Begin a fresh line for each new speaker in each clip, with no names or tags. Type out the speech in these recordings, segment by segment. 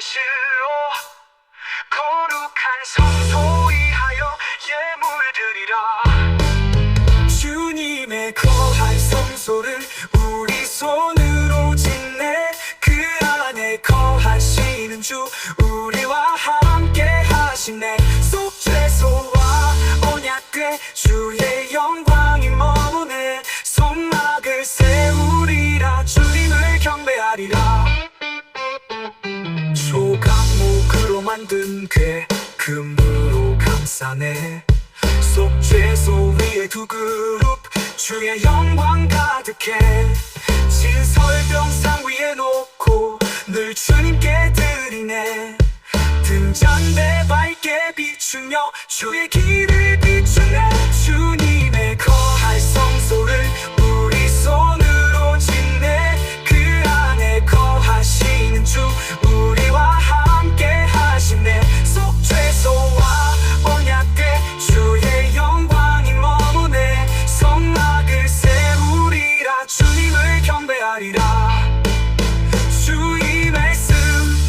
사실로 거룩한 성소이 하여 예물들이라. 주님의 거할 성소를 우리 손으로 짓네. 그 안에 거하시는 주 우리와 함께 하시네. 조각목으로 만든 궤 금으로 감싸네. 속죄소 위에 두 그룹 주의 영광 가득해. 진설병상 위에 놓고 늘 주님께 드리네. 등잔대 밝게 비추며 주의 길을 비추네. 주님 하리라. 주의 말씀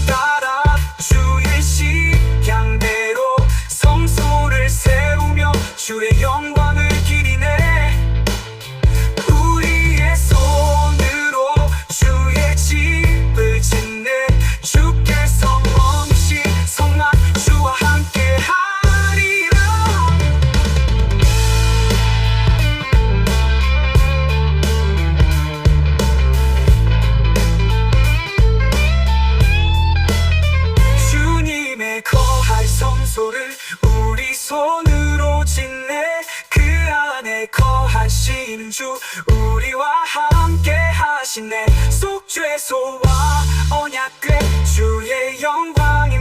따라 주의 식양대로 성소를 세우며 주의 영 성소를 우리 손으로 짓네. 그 안에 거하시는 주 우리와 함께 하시네. 속죄소와 언약궤 주의 영광